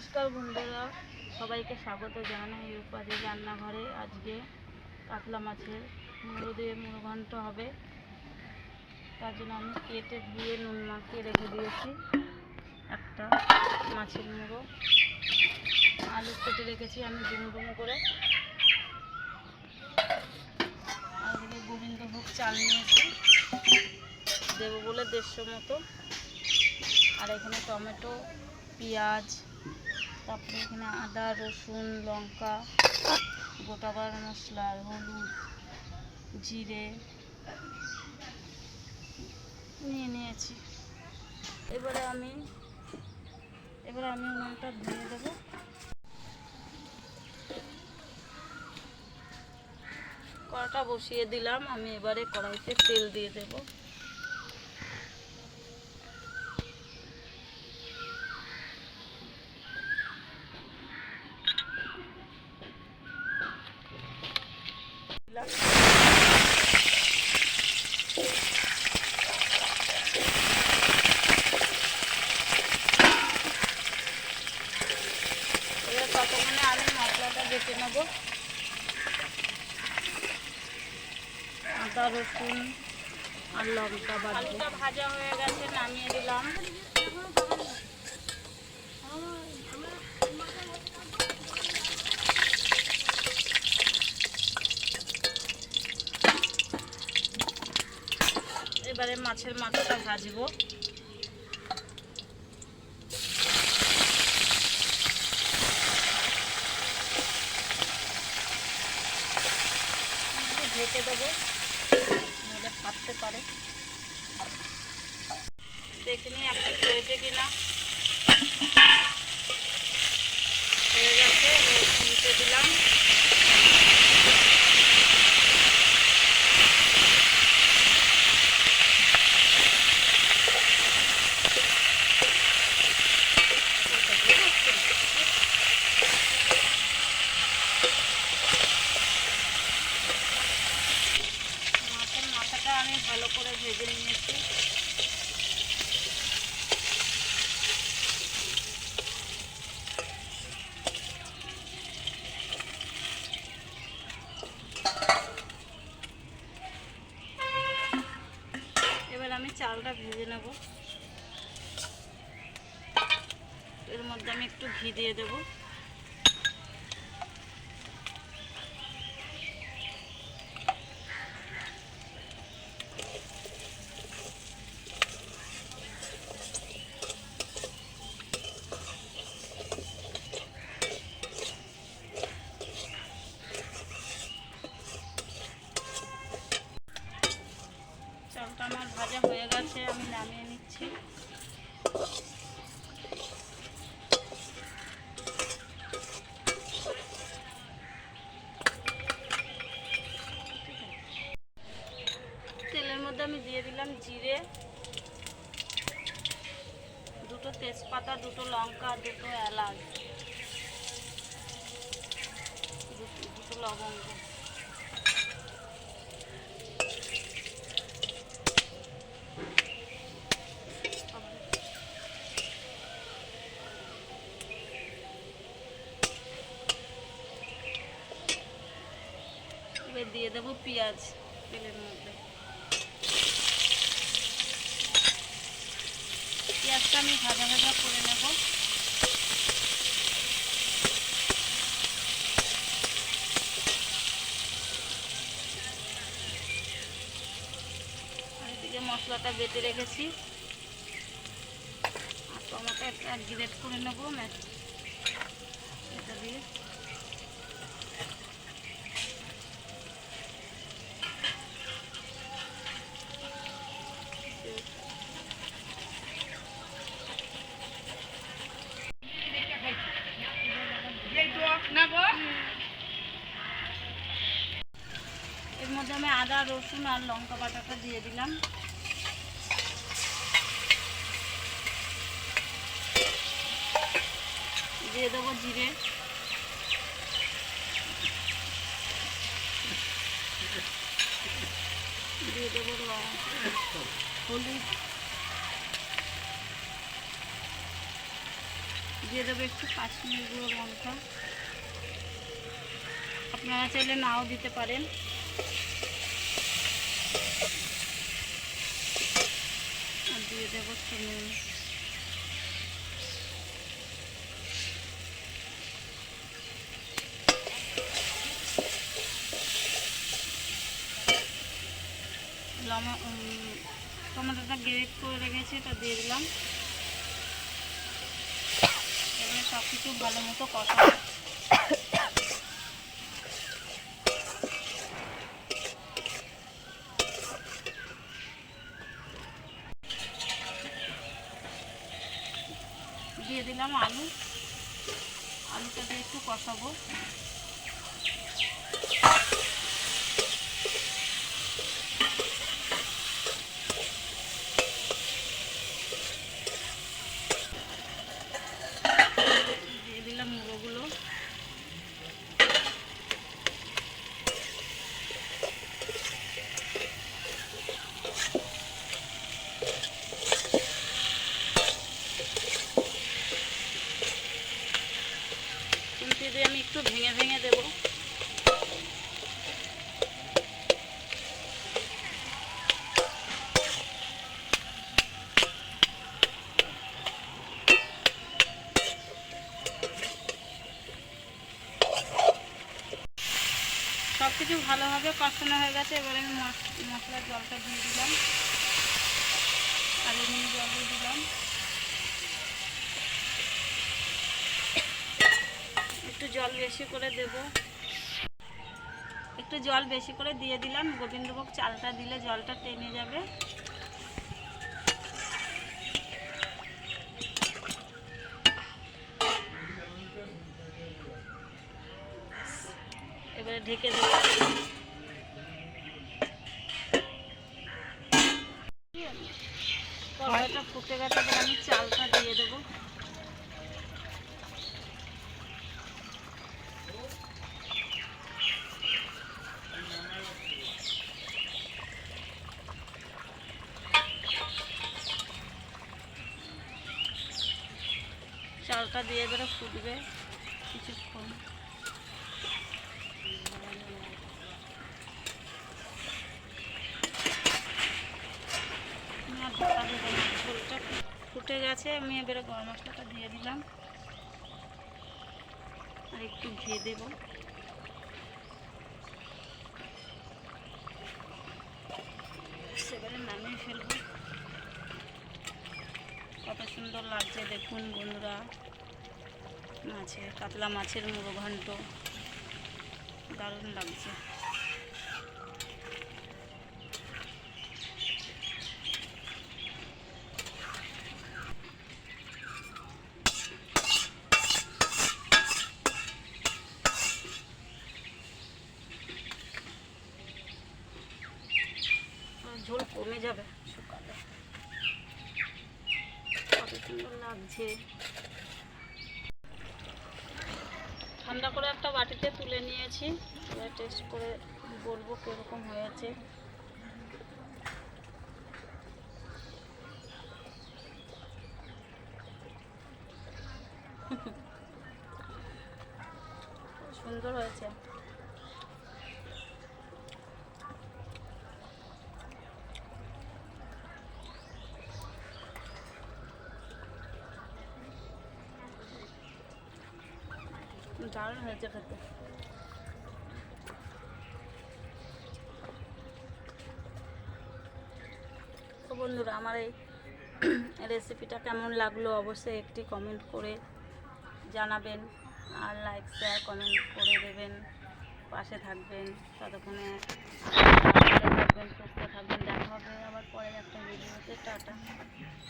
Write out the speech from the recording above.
নমস্কার বন্ধুরা, সবাইকে স্বাগত জানাই রূপাদি রান্নাঘরে। আজকে কাতলা মাছের মুড়ো দিয়ে মুড়ো ঘন্ট হবে। তার জন্য আমি কেটে দিয়ে নুন মাখিয়ে রেখে দিয়েছি একটা মাছের মুড়ো। আলু কেটে রেখেছি আমি ডুমো ডুমো করে। আর গোবিন্দভোগ চাল নিয়েছি। দেবো বলে দেড়শো মতো। আর এখানে টমেটো, পেঁয়াজ তারপরে এখানে আদা, রসুন, লঙ্কা, গোটা গরম মশলা, হলুদ, জিরে নিয়ে নিয়েছি। এবারে আমি এবারে আমি উনুনটা ধুয়ে দেবো। কড়াটা বসিয়ে দিলাম, আমি এবারে কড়াইতে তেল দিয়ে দেবো দিলাম এবার ততক্ষণে আমি মশলাটা বেটে নেব আদা রসুন আর লঙ্কা আলুটা ভাজা হয়ে গেছে নামিয়ে দিলাম। এবারে মাছের মাথাটা ভাজবো একটু ঢেকে দেবো নইলে ফাটতে পারে দেখে নিই একটু হয়েছে কিনা হয়ে গেছে এবার উল্টে দিলাম মাছের মাথাটা আমি ভালো করে ভেজে নিয়েছি এবার আমি চালটা ভেজে নেব। এর মধ্যে আমি একটু ঘি দিয়ে দেবো চালটা আমার ভাজা হয়ে গেছে আমি নিচ্ছি তেলের মধ্যে আমি দিয়ে দিলাম জিরে, দুটো তেজপাতা, দুটো লঙ্কা, দুটো এলাচ, দুটো লবঙ্গ। এবার দিয়ে দেবো পেঁয়াজ তেলের মধ্যে। পেঁয়াজটা আমি ভাজা ভাজা করে নেব। মশলাটা বেটে রেখেছি। আর টমেটো একটা গ্রেট করে নেব। এটা দিয়ে এর মধ্যে আমি আদা, রসুন আর লঙ্কা বাটাটা দিয়ে দিলাম। দিয়ে দেবো জিরে। দিয়ে দেবো হলুদ। দিয়ে দেবো একটু কাশ্মীর গুঁড়ো লঙ্কা। আপনারা চাইলে নাও দিতে পারেন। দিয়ে দেবো উম, টমেটোটা গ্রেট করে রেখেছি এটা দিয়ে দিলাম। এবারে সব কিছু ভালো মতো কষাবো দিয়ে দিলাম আলু। আলুটা দিয়ে একটু কষাবো দিয়ে দিলাম মুড়োগুলো খুন্তি দিয়ে আমি একটু ভেঙে ভেঙে দেবো সব কিছু ভালোভাবে কষানো হয়ে গেছে, এবারে আমি মশ- মশলার জলটা দিয়ে দিলাম। আর এমনি জল দিয়ে দিলাম। একটু জল বেশি করে দেব। একটু জল বেশি করে দিয়ে দিলাম। গোবিন্দভোগ চালটা দিলে জলটা টেনে যাবে। এবারে ঢেকে দেবো। কড়াইটা ফুটে গেছে আমি চালটা দিয়ে দেবো। চালটা দিয়ে এবারে ফুটবে কিছুক্ষণ। ঢাকা ফুটে গেছে, আমি এবারে গরম মশলাটা দিয়ে দিলাম। আর একটু ঘি দেবো। এবারে নামিয়ে ফেলব। কত সুন্দর লাগছে দেখুন বন্ধুরা। মাছের, কাতলা মাছের মুড়ো ঘন্ট। দারুণ লাগছে আর ঝোল কমে যাবে শুকালে কত লাগছে ঠান্ডা করে একটা বাটিতে তুলে নিয়েছি। এবার টেস্ট করে বলব কীরকম হয়েছে সুন্দর হয়েছে দারুণ হয়েছে তো বন্ধুরা, আমার এই রেসিপিটা কেমন লাগল অবশ্যই একটি কমেন্ট করে জানাবেন আর লাইক, শেয়ার, কমেন্ট করে দেবেন। পাশে থাকবেন, ততক্ষণে থাকবেন, সুস্থ থাকবেন। দেখা হবে আবার পরে একটা ভিডিওতে। টাটা।